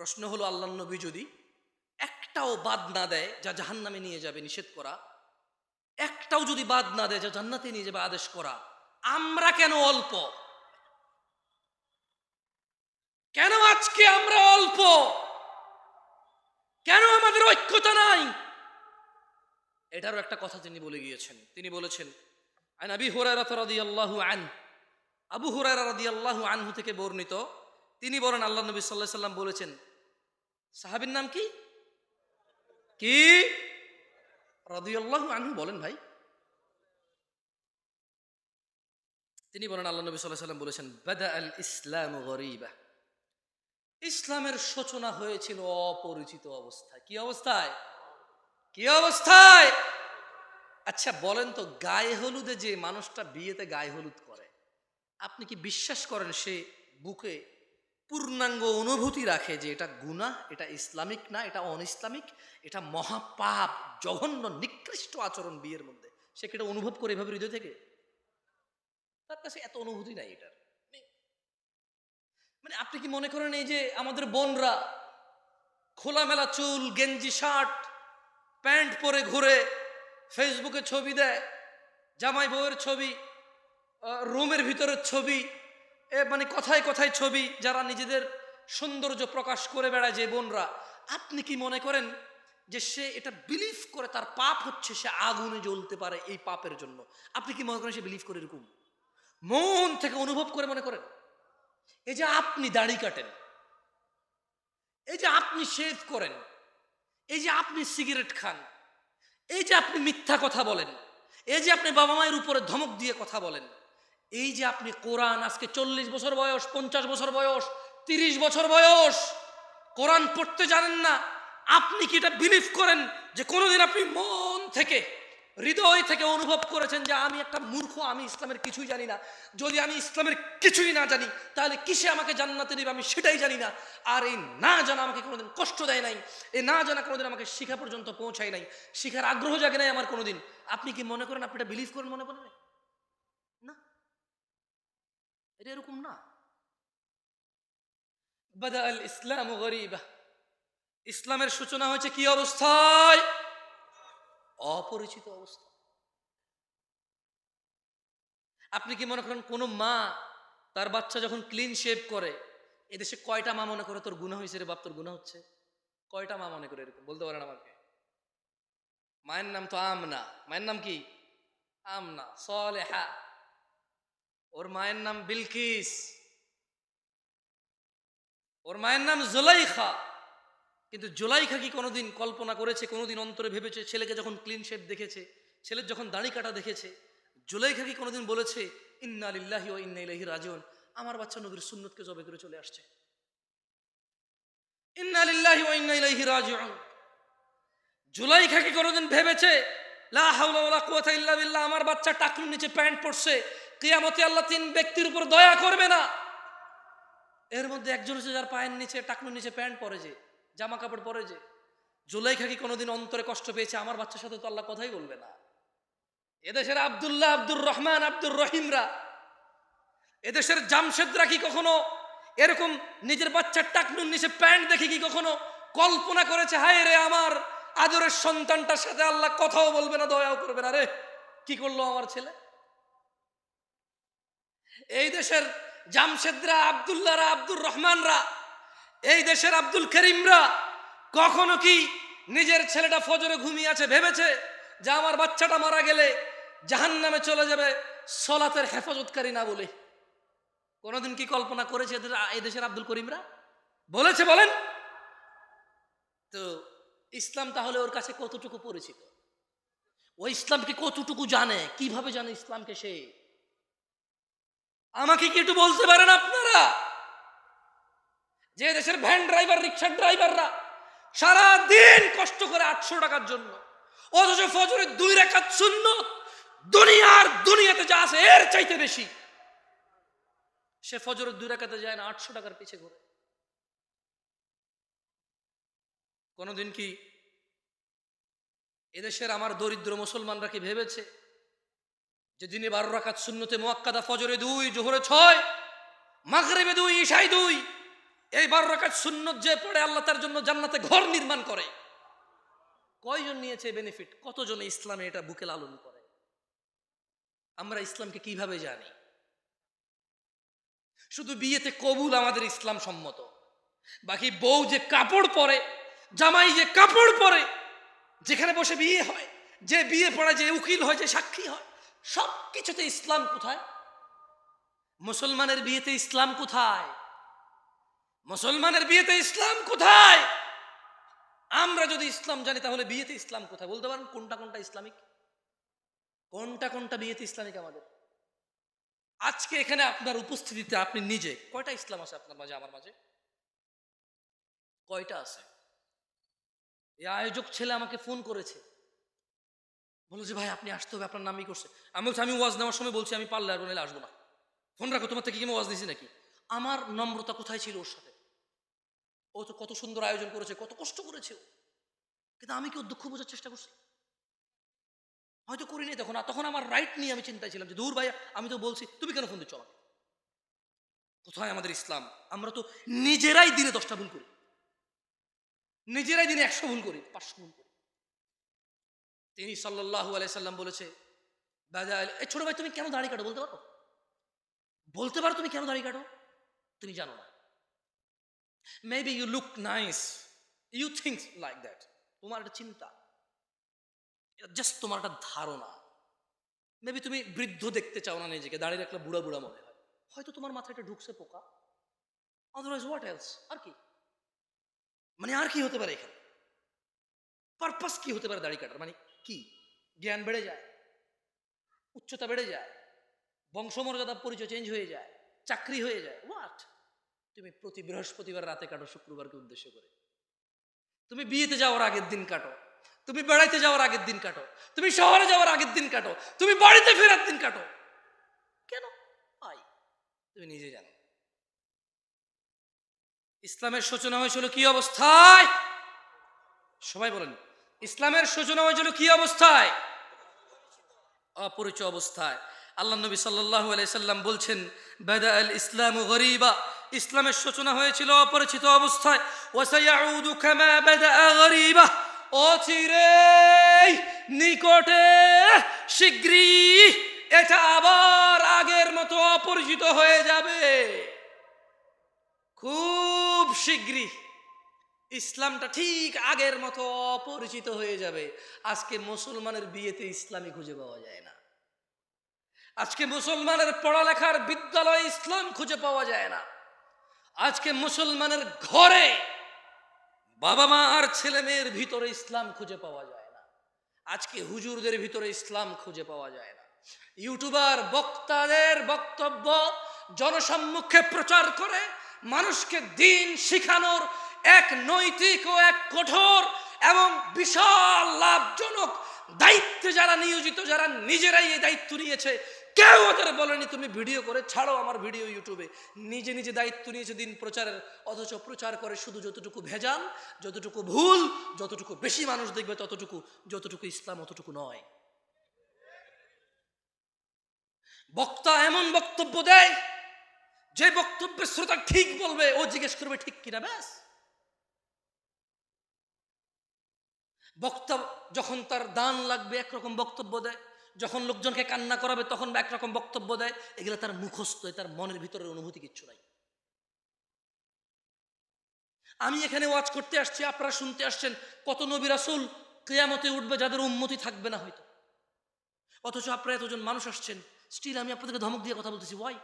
প্রশ্ন হলো আল্লাহ নবী যদি একটাও বাদ না দেয়, যা জাহান্নামে নিয়ে যাবে নিষেধ করা। একটাও যদি বাদ না দেয়, যা জান্নাতে নিয়ে যাবে আদেশ করা। আমরা কেন অল্প? কেন আজকে আমরা অল্প? কেন আমাদের ঐক্যতা নাই? এটারও একটা কথা তিনি বলে গিয়েছেন। তিনি বলেছেন, আন আবি হুরায়রা রাদিয়াল্লাহু আন আবু হুরায়রা রাদিয়াল্লাহু আনহু থেকে বর্ণিত। তিনি বলেন আল্লাহ নবী সাল্লাল্লাহু আলাইহি সাল্লাম বলেছেন সাহাবীর নাম কি? কি? রাদিয়াল্লাহু আনহু বলেন ভাই। তিনি বলেন, আল্লাহ নবী আলাইহি সাল্লাম বলেছেন বাদা আল ইসলাম গরিবা। ইসলামের সূচনা হয়েছিল অপরিচিত অবস্থায়। কি অবস্থায়? কি অবস্থায়? আচ্ছা বলেন তো, গায়ে হলুদে যে মানুষটা বিয়েতে গায়ে হলুদ করে, আপনি কি বিশ্বাস করেন সে বুকে পূর্ণাঙ্গ অনুভূতি রাখে যে এটা গুনাহ এটা ইসলামিক না, এটা অন ইসলামিক এটা মহাপাপ, জঘন্য, নিকৃষ্ট আচরণ বিয়ের মধ্যে। সে কি অনুভব করে এভাবে হৃদয় থেকে? তার কাছে এত অনুভূতি নাই এটার। মানে আপনি কি মনে করেন এই যে আমাদের বোনরা খোলামেলা চুল, গেঞ্জি, শার্ট, প্যান্ট পরে ঘুরে ফেসবুকে ছবি দেয়, জামাই বউয়ের ছবি রুমের ভিতরের ছবি এ মানে কথায় কথায় ছবি যারা নিজেদের সৌন্দর্য প্রকাশ করে বেড়ায় যে বোনরা, আপনি কি মনে করেন যে সে এটা বিলিভ করে তার পাপ হচ্ছে, সে আগুনে জ্বলতে পারে এই পাপের জন্য? আপনি কি মনে করেন সে বিলিভ করে এরকম? মন থেকে অনুভব করে মনে করেন? এই যে আপনি দাড়ি কাটেন, এই যে আপনি শেভ করেন, এই যে আপনি সিগারেট খান, এই যে আপনি মিথ্যা কথা বলেন, এই যে আপনি বাবা মায়ের উপরে ধমক দিয়ে কথা বলেন এই যে আপনি কোরআন, আজকে চল্লিশ বছর বয়স, পঞ্চাশ বছর বয়স, তিরিশ বছর বয়স, কোরআন পড়তে জানেন না, আপনি কি এটা বিলিভ করেন যে কোনোদিন আপনি মন থেকে, হৃদয় থেকে অনুভব করেছেন যে আমি একটা মূর্খ, আমি ইসলামের কিছুই জানি না। যদি আমি ইসলামের কিছুই না জানি, তাহলে কিসে আমাকে জান্নাতে নেবে? আমি সেটাই জানি না। আর এই না জানা আমাকে কোনোদিন কষ্ট দেয় নাই। এই না জানা কোনোদিন আমাকে শিখা পর্যন্ত পৌঁছায় নাই। শিখার আগ্রহ জাগে নাই আমার কোনোদিন। আপনি কি মনে করেন আপনি এটা বিলিভ করেন মনে করেন না এটা এরকম না বাদা আল ইসলাম গরিবা ইসলামের সূচনা হয়েছে কি অবস্থায়? অপরিচিত অবস্থা। আপনি কি মনে করেন কোনো মা তার বাচ্চা যখন ক্লিন শেভ করে এদেশে কয়টা মা মনে করে তোর গুণা হয়েছে রে বাপ তোর গুণা হচ্ছে? কয়টা মা মনে করে এরকম? বলতে পারেন আমাকে। মায়ের নাম তো আমনা। মায়ের নাম কি? আমনা সলেহা। ওর মায়ের নাম বিলকিস। ওর মায়ের নাম জুলাইখা। কিন্তু জুলাইখা কি কোনোদিন কল্পনা করেছে, কোনোদিন অন্তরে ভেবেছে? ছেলেকে যখন ক্লিন শেপ দেখেছে, ছেলের যখন দাড়ি কাটা দেখেছে, জুলাইখা কি কোনোদিন বলেছে, ইন্না লিল্লাহি ও ইন্না ইলাইহি রাজিউন আমার বাচ্চা নবীর সুন্নতকে জবে করে চলে আসছে। ইন্না লিল্লাহি ওয়া ইন্না রাজিউন জুলাইখা কি কোনোদিন ভেবেছে, লা হাওলা ওয়ালা কুওয়াতা ইল্লা বিল্লাহ, আমার বাচ্চা টাকলুর নিচে প্যান্ট পরছে কিয়ামতে আল্লাহ তিন ব্যক্তির উপর দয়া করবে না। এর মধ্যে একজন হচ্ছে যার পায়ের নিচে, টাকনুর নিচে প্যান্ট পরে যে, জামা কাপড় পরে যে। জুলাইখা কি কোনোদিন অন্তরে কষ্ট পেয়েছে? আমার বাচ্চার সাথে তো আল্লাহ কথাই বলবে না। এদেশের আবদুল্লাহ আব্দুর রহমান, আব্দুর রহিমরা, এদেশের জামশেদরা কি কখনো এরকম নিজের বাচ্চার টাকনুর নিচে প্যান্ট দেখে কি কখনো কল্পনা করেছে, হায় রে আমার আদরের সন্তানটার সাথে আল্লাহ কথাও বলবে না, দয়াও করবে না রে? কি করল আমার ছেলে? এই দেশের জামশেদরা, আবদুল্লাহরা, আব্দুর রহমানরা, এই দেশের আব্দুল করিমরা কখনো কি নিজের ছেলেটা ফজরে ঘুমিয়ে আছে ভেবেছে যে আমার বাচ্চাটা মারা গেলে জাহান নামে চলে যাবে, সলাতের হেফাজতকারী না বলে? কোনোদিন কি কল্পনা করেছে এদের, এই দেশের আব্দুল করিমরা? বলেছে বলেন। তো ইসলাম তাহলে ওর কাছে কতটুকু পরিচিত? ও ইসলামকে কতটুকু জানে? কীভাবে জানে ইসলামকে সে? আমাকে কি একটু বলতে পারেন আপনারা? যে দেশের ভ্যান ড্রাইভার রিক্সার ড্রাইভাররা সারা দিন কষ্ট করে আটশো টাকার জন্য, অথচ ফজরের দুই রেখা শূন্য দুনিয়ার দুনিয়াতে যা আছে এর চাইতে বেশি, সে ফজরের দুই রেখাতে যায় না আটশো টাকার পিছে ঘুরে। কোনোদিন কি এদেশের আমার দরিদ্র মুসলমানরা কি ভেবেছে যে দিনে বারো রাখাত শূন্যতে মোয়াক্কাদা, ফজরে দুই, জোহরে ছয়, মাগরেবে দুই ঈশাই দুই, এই বারো রাকাত সুন্নত যে পড়ে আল্লাহ তার জন্য জান্নাতে ঘর নির্মাণ করে। কয়জন নিয়েছে বেনিফিট কতজন ইসলামে এটা বুকে লালন করে? আমরা ইসলামকে কীভাবে জানি? শুধু বিয়েতে কবুল আমাদের ইসলাম সম্মত। বাকি বউ যে কাপড় পরে, জামাই যে কাপড় পরে, যেখানে বসে বিয়ে হয়, যে বিয়ে পড়া যে উকিল হয়, যে সাক্ষী হয় সব কিছুতে ইসলাম কোথায়? মুসলমানের বিয়েতে ইসলাম কোথায়? মুসলমানের বিয়েতে ইসলাম কোথায়? আমরা যদি ইসলাম জানি, তাহলে বিয়েতে ইসলাম কোথায়? বলতে পারেন কোনটা কোনটা ইসলামিক? কোনটা কোনটা বিয়েতে ইসলামিক আমাদের? আজকে এখানে আপনার উপস্থিতিতে আপনি নিজে, কয়টা ইসলাম আছে আপনার মাঝে, আমার মাঝে? কয়টা আছে? এই আয়োজক ছেলে আমাকে ফোন করেছে। বলল যে, ভাই, আপনি আসতে হবে, আপনার নামই করছে। আমি বলছি, আমি ওয়াজ নেওয়ার সময় বলছি, আমি পারলে আর নাহলে আসব না। ফোন রাখো, তোমার থেকে কি ওয়াজ দিছি নাকি? আমার নম্রতা কোথায় ছিল ওর সাথে? ও তো কত সুন্দর আয়োজন করেছে, কত কষ্ট করেছে কিন্তু আমি কি ওর দুঃখ বোঝার চেষ্টা করছি? হয়তো করিনি তখন, আর তখন আমার রাইট নিয়ে আমি চিন্তায় ছিলাম যে দূর ভাই আমি তো বলছি, তুমি কেন ফোন দিচ্ছ আমাকে? কোথায় আমাদের ইসলাম? আমরা তো নিজেরাই দিনে দশটা ভুল করি। নিজেরাই দিনে একশো ভুল করি, পাঁচশো ভুল করি। তিনি সাল্লাহু আলাইসাল্লাম বলেছে এ ছোট ভাই, তুমি কেন দাড়ি কাটো বলতে পারো? বলতে পারো, তুমি কেন দাড়ি কাটো? তুমি জানো না। Maybe you look nice you think like that তোমার একটা চিন্তা। জাস্ট তোমার একটা ধারণা। মেবি তুমি বৃদ্ধ দেখতে চাও না নিজেকে দাঁড়িয়ে রাখলে বুড়া বুড়া মনে হয়। হয়তো তোমার মাথায় একটা ঢুকছে পোকা। আদারওয়াইজ হোয়াট এলস আর কি? মানে আর কি হতে পারে এখানে? পারপাস কি হতে পারে দাড়ি কাটার? মানে কি? জ্ঞান বেড়ে যায়, উচ্চতা বেড়ে যায় বংশমর্যাদা পরিচয় চেঞ্জ হয়ে যায়, চাকরি হয়ে যায়। হোয়াট তুমি প্রতি বৃহস্পতিবার রাতে কাটো, শুক্রবারকে উদ্দেশ্য করে। তুমি বিয়েতে যাওয়ার আগের দিন কাটো, তুমি বেড়াইতে যাওয়ার আগের দিন কাটো, তুমি শহরে যাওয়ার আগের দিন কাটো, তুমি বাড়িতে ফেরার দিন কাটো। কেন? আই তুমি নিজে জানো। ইসলামের সূচনা হয়েছিল কি অবস্থায়? সবাই বলেন ইসলামের সূচনা হয়েছিল কি অবস্থায়? অপরিচয় অবস্থায়। আল্লাহ নবী সাল্লাহ সাল্লাম বলছেন বেদা আল ইসলাম গরিবা। ইসলামের সূচনা হয়েছিল অপরিচিত অবস্থায়। অচিরে নিকটে শীঘ্রই এটা আবার আগের মতো অপরিচিত হয়ে যাবে। খুব শীঘ্রই ইসলামটা ঠিক আগের মতো অপরিচিত হয়ে যাবে। আজকে মুসলমানের বিয়েতে ইসলামই খুঁজে পাওয়া যায় না। আজকে মুসলমানের পড়ালেখার বিদ্যালয়ে ইসলাম খুঁজে পাওয়া যায় না। আজকে মুসলমানের ঘরে বাবা মা আর ছেলে মেয়ের ভিতরে ইসলাম খুঁজে পাওয়া যায় না। আজকে হুজুরদের ভিতরে ইসলাম খুঁজে পাওয়া যায় না। ইউটিউবার, বক্তাদের বক্তব্য জনসম্মুখে প্রচার করে মানুষকে দিন শিখানোর এক নৈতিক ও এক কঠোর এবং বিশাল লাভজনক দায়িত্বে যারা নিয়োজিত, যারা নিজেরাই এই দায়িত্ব নিয়েছে, কেউ ওদের বলেনি, তুমি ভিডিও করে ছাড়ো আমার ভিডিও ইউটিউবে নিজে নিজে দায়িত্ব নিয়েছে দিন প্রচারের, অথচ প্রচার করে শুধু যতটুকু ভেজাল, যতটুকু ভুল, যতটুকু বেশি মানুষ দেখবে, ততটুকু, যতটুকু ইসলাম অতটুকু নয়। বক্তা এমন বক্তব্য দেয়, যে বক্তব্যের শ্রোতা ঠিক বলবে, ও জিজ্ঞেস করবে, ঠিক কিনা? ব্যাস। বক্তা যখন তার দান লাগবে, একরকম বক্তব্য দেয়। যখন লোকজনকে কান্না করাবে, তখন বা একরকম বক্তব্য দেয়। এগুলো তার মুখস্থ, তার মনের ভিতরের অনুভূতি কিচ্ছু নাই। আমি এখানে ওয়াজ করতে আসছি, আপনারা শুনতে আসছেন, কত নবী রাসুল কেয়ামতে উঠবে যাদের উন্মতি থাকবে না হয়তো। অথচ আপনারা এতজন মানুষ আসছেন স্টিল আমি আপনাদেরকে ধমক দিয়ে কথা বলতেছি ওয়াই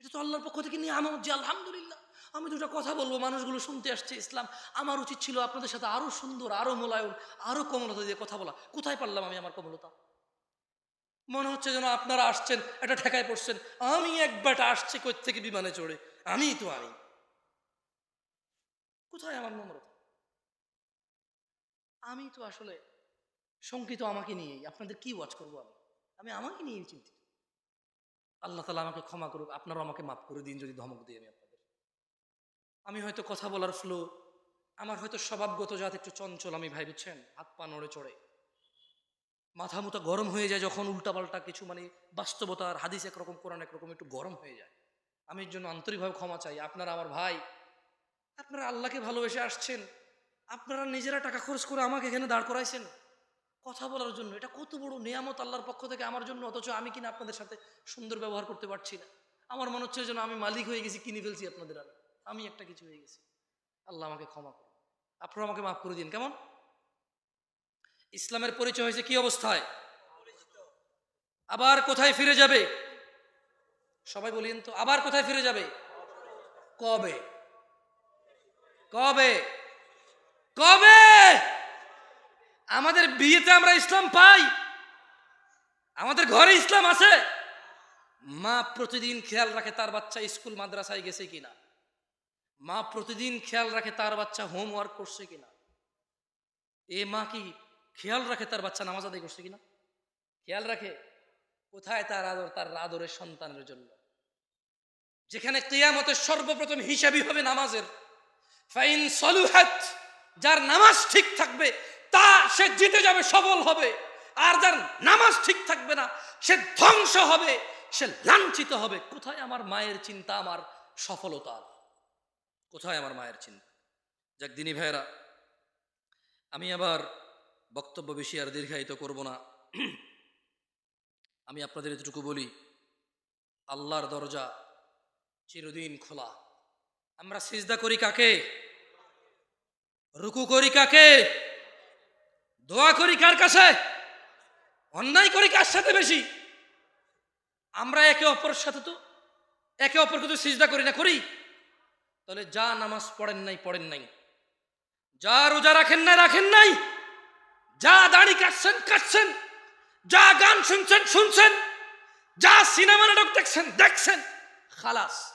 এটা তো আল্লাহর পক্ষ থেকে নিয়ে আমার যে আলহামদুলিল্লাহ। আমি দুটো কথা বলব, মানুষগুলো শুনতে আসছে, ইসলাম। আমার উচিত ছিল আপনাদের সাথে আরও সুন্দর, আরও মোলায়ন আরও কোমলতা দিয়ে কথা বলা। কোথায় পারলাম আমি আমার কোমলতা? মনে হচ্ছে যেন আপনারা আসছেন এটা ঠেকায় পড়ছেন, আমি এক বেটা আসছি কই থেকে বিমানে চড়ে? আমিই তো আমি। কোথায় আমার নম্রতা? আমি তো আসলে শঙ্কিত আমাকে নিয়েই, আপনাদের কি ওয়াচ করব আমি? আমি আমাকে নিয়েই চিন্তিত। আল্লাহ তালা আমাকে ক্ষমা করুক, আপনারাও আমাকে মাফ করে দিন যদি ধমক দিই আমি আপনাদের। আমি হয়তো কথা বলার ফ্লো আমার হয়তো স্বভাবগত জাত একটু চঞ্চল, আমি ভাই বুঝছেন? হাত পা নড়ে চড়ে। মাথা মুথা গরম হয়ে যায় যখন উল্টাপাল্টা কিছু মানে বাস্তবতার হাদিস একরকম, কোরআন একরকম একটু গরম হয়ে যায়। আমি এর জন্য আন্তরিকভাবে ক্ষমা চাই। আপনারা আমার ভাই, আপনারা আল্লাহকে ভালোবেসে আসছেন। আপনারা নিজেরা টাকা খরচ করে আমাকে এখানে দাঁড় করাইছেন। কথা বলার জন্য। এটা কত বড় নিয়ামত আল্লাহর পক্ষ থেকে আমার জন্য, অথচ আমি কিনা আপনাদের সাথে সুন্দর ব্যবহার করতে পারছি না। আমার মনে হচ্ছে যেন আমি মালিক হয়ে গেছি, কিনে ফেলছি আপনাদের আমি আমি একটা কিছু হয়ে গেছি। আল্লাহ আমাকে ক্ষমা করুন। আপনারা আমাকে মাফ করে দিন। কেমন? ইসলামের পরিচয় হয়েছে কি অবস্থায়? আবার কোথায় ফিরে যাবে? সবাই বলিন তো, আবার কোথায় ফিরে যাবে? কবে? কবে? কবে? আমাদের বিয়েতে আমরা ইসলাম পাই। আমাদের ঘরে ইসলাম আছে। মা প্রতিদিন খেয়াল রাখে তার বাচ্চা স্কুল মাদ্রাসায় গেছে কিনা। মা প্রতিদিন খেয়াল রাখে তার বাচ্চা হোমওয়ার্ক করছে কিনা। এ মা কি খেয়াল রাখে তার বাচ্চা নামাজ আদায় করছে কিনা? খেয়াল রাখে কোথায় তার আদর, তার আদরের সন্তানের জন্য। যেখানে কেয়ামতের সর্বপ্রথম হিসাবই হবে নামাজের। ফাইন সলুহাত, যার নামাজ ঠিক থাকবে তা সে জিতে যাবে, সফল হবে। আর যার নামাজ ঠিক থাকবে না, সে ধ্বংস হবে, সে লাঞ্ছিত হবে। কোথায় আমার মায়ের চিন্তা, আমার সফলতা? কোথায় আমার মায়ের চিন্তা? যাক, দিনী ভাইয়েরা, আমি আবার বক্তব্য বেশি আর দীর্ঘায়িত করব না। আমি আপনাদের এতটুকু বলি, আল্লাহর দরজা চিরদিন খোলা। আমরা সিজদা করি কাকে? রুকু করি কাকে? দোয়া করি কার কাছে? অন্যায় করি কার সাথে বেশি? আমরা একে অপরের সাথে তো একে অপরকে তো সিজদা করি না, করি। তাহলে যা নামাজ পড়েন নাই পড়েন নাই। যা রোজা রাখেন নাই রাখেন নাই। যা দাড়ি কাটছেন কাটছেন। যা গান শুনছেন শুনছেন। যা সিনেমা নাটক দেখছেন দেখছেন। খালাস।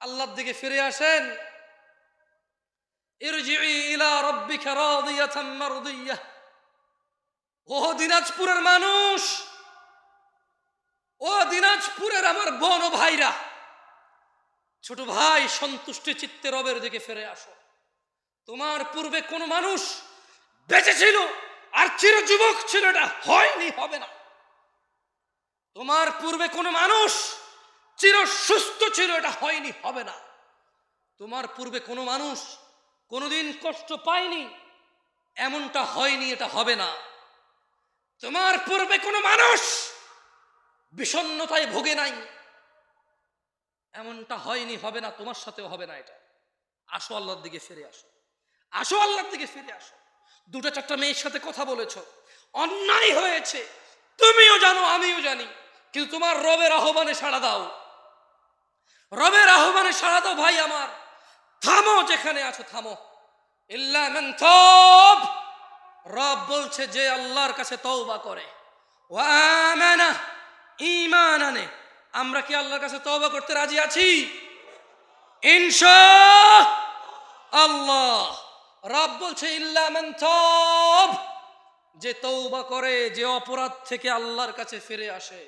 আল্লাহর দিকে ফিরে আসেন। ইরজিই ইলা রাব্বিকা রাদিয়াতাম মারদিয়াহ ও দিনাজপুরের মানুষ ও দিনাজপুরের আমার বোন ও ভাইরা, ছোট ভাই, সন্তুষ্টি চিত্তে রবের দিকে ফিরে আসো। তোমার পূর্বে কোন মানুষ বেঁচে ছিল আর চির যুবক ছিল এটা হয়নি, হবে না। তোমার পূর্বে কোন মানুষ চির সুস্থ ছিল এটা হয়নি, হবে না। তোমার পূর্বে কোনো মানুষ কোনোদিন কষ্ট পায়নি এমনটা হয়নি, এটা হবে না। তোমার পূর্বে কোনো মানুষ বিষণ্ণতায় ভোগে নাই। এমনটা হয়নি, হবে না, তোমার সাথেও হবে না এটা। আসো আল্লাহর দিকে ফিরে আসো। আসো আল্লাহর দিকে ফিরে আসো। দুটো চারটা মেয়ের সাথে কথা বলেছ। অন্যায় হয়েছে। তুমিও জানো, আমিও জানি। কিন্তু তোমার রবের আহ্বানে সাড়া দাও। রবের আহ্বানে সাড়া দাও ভাই আমার। থামো, যেখানে আছো থামো। রব বলছে যে আল্লাহর কাছে তওবা করে। আনে আমরা কি আল্লাহর কাছে তওবা করতে রাজি আছি? ইনশা আল্লাহ রব বলছে, ইল্লা মান যে তৌবা করে, যে অপরাধ থেকে আল্লাহর কাছে ফিরে আসে।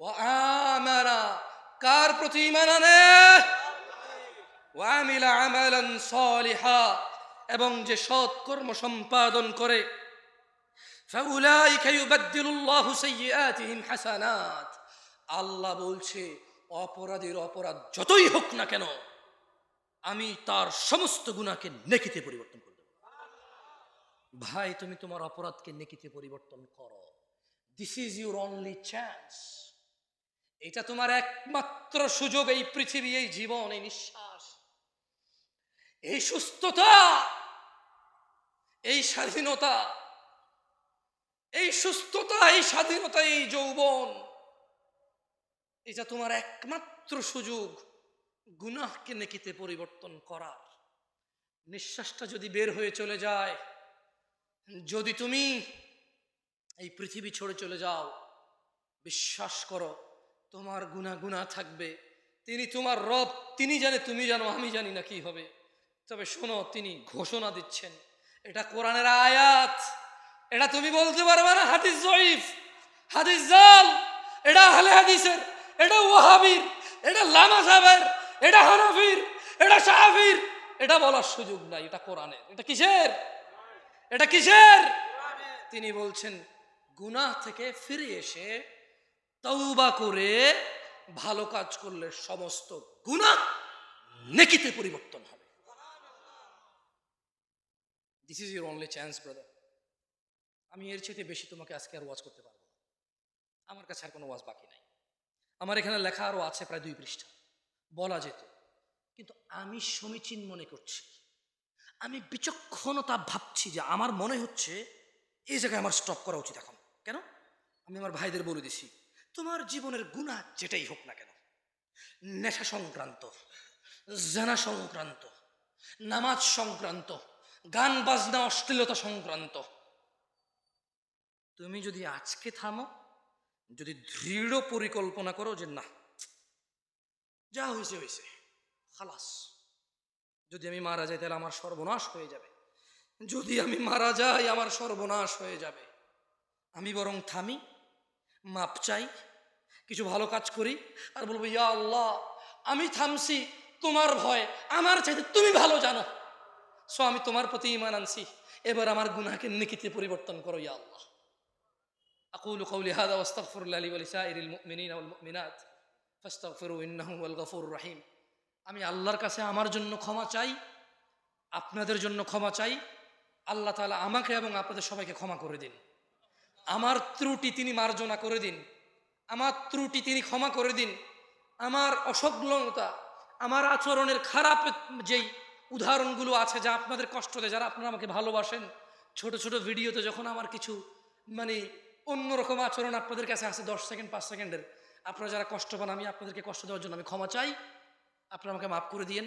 ও আমানা। কার প্রতি ইমান আনে? এবং যে সৎ কর্ম সম্পাদন করে। আল্লাহ বলছে, অপরাধীর অপরাধ যতই হোক না কেন, আমি তার সমস্ত গুণাকে নেকিতে পরিবর্তন করে দেব। ভাই, তুমি তোমার অপরাধকে নেকিতে পরিবর্তন করো। This is your only chance এটা তোমার একমাত্র সুযোগ এই পৃথিবী, এই জীবন, এই নিঃশ্বাস। এই সুস্থতা, এই স্বাধীনতা, এই সুস্থতা, এই স্বাধীনতা, এই যৌবন, এটা তোমার একমাত্র সুযোগ গুনাহকে নেকিতে পরিবর্তন করার। নিঃশ্বাসটা যদি বের হয়ে চলে যায়, যদি তুমি এই পৃথিবী ছেড়ে চলে যাও, বিশ্বাস করো, তোমার গুণা থাকবে। তিনি তোমার রব, তিনি জানে, তুমি জানো, আমি জানি না কি হবে। তবে শোনো, তিনি ঘোষণা দিচ্ছেন, এটা কোরআনের আয়াত। এটা তুমি বলতে পারবে না, হাদিস জয়ীফ, হাদিস জাল, এটা আহলে হাদিসের, এটা ওয়াহাবির, এটা লামা সাহেবের, এটা হানাফির, এটা সাহাবির এটা বলার সুযোগ নাই, এটা কোরআনের। এটা কিসের? এটা কিসের? তিনি বলছেন, গুনাহ থেকে ফিরে এসে তৌবা করে ভালো কাজ করলে সমস্ত গুণা নেকিতে পরিবর্তন হবে। This is your only chance brother আমি এর চেয়ে বেশি তোমাকে আজকে আর ওয়াজ করতে পারব আমার কাছে আর কোনো ওয়াজ বাকি নাই। আমার এখানে লেখা আরও আছে প্রায় দুই পৃষ্ঠা। বলা যেত, কিন্তু আমি সমীচীন মনে করছি। আমি বিচক্ষণতা ভাবছি যে আমার মনে হচ্ছে এই জায়গায় আমার স্টপ করা উচিত এখন। কেন? আমি আমার ভাইদের বলে দিছি, তোমার জীবনের গুণা যেটাই হোক না কেন, নেশা সংক্রান্ত, জানা সংক্রান্ত, নামাজ সংক্রান্ত গান বাজনা অশ্লীলতা সংক্রান্ত। তুমি যদি আজকে থামো, যদি দৃঢ় পরিকল্পনা করো যে না, যা হয়েছে হয়েছে, খালাস। যদি আমি মারা যাই, তাহলে আমার সর্বনাশ হয়ে যাবে। যদি আমি মারা যাই, আমার সর্বনাশ হয়ে যাবে। আমি বরং থামি, মাপ চাই, কিছু ভালো কাজ করি, আর বলব, ইয়া আল্লাহ, আমি থামছি তোমার ভয়। আমার চাইতে তুমি ভালো জানো। সো আমি তোমার প্রতি ইমান আনছি এবার আমার গুনাহকে নিকিতে পরিবর্তন করো ইয়া আল্লাহ أقول قولي هذا واستغفر الله لي ولسائر المؤمنين والمؤمنات فاستغفروا إنه هو الغفور الرحيم আমি আল্লাহর কাছে আমার জন্য ক্ষমা চাই আপনাদের জন্য ক্ষমা চাই আল্লাহ তাআলা আমাকে এবং আপনাদের সবাইকে ক্ষমা করে দিন আমার ত্রুটি তিনি মার্জনা করে দিন আমার ত্রুটি তিনি ক্ষমা করে দিন আমার অসংলগ্নতা আমার আচরণের খারাপ যেই উদাহরণগুলো আছে যা আপনাদের কষ্ট দেয়, যারা আপনারা আমাকে ভালোবাসেন। ছোট ছোট ভিডিওতে যখন আমার কিছু মানে অন্যরকম আচরণ আপনাদের কাছে আছে, দশ সেকেন্ড, পাঁচ সেকেন্ডের, আপনারা যারা কষ্ট পান, আমি আপনাদেরকে কষ্ট দেওয়ার জন্য আমি ক্ষমা চাই। আপনারা আমাকে মাফ করে দিয়েন।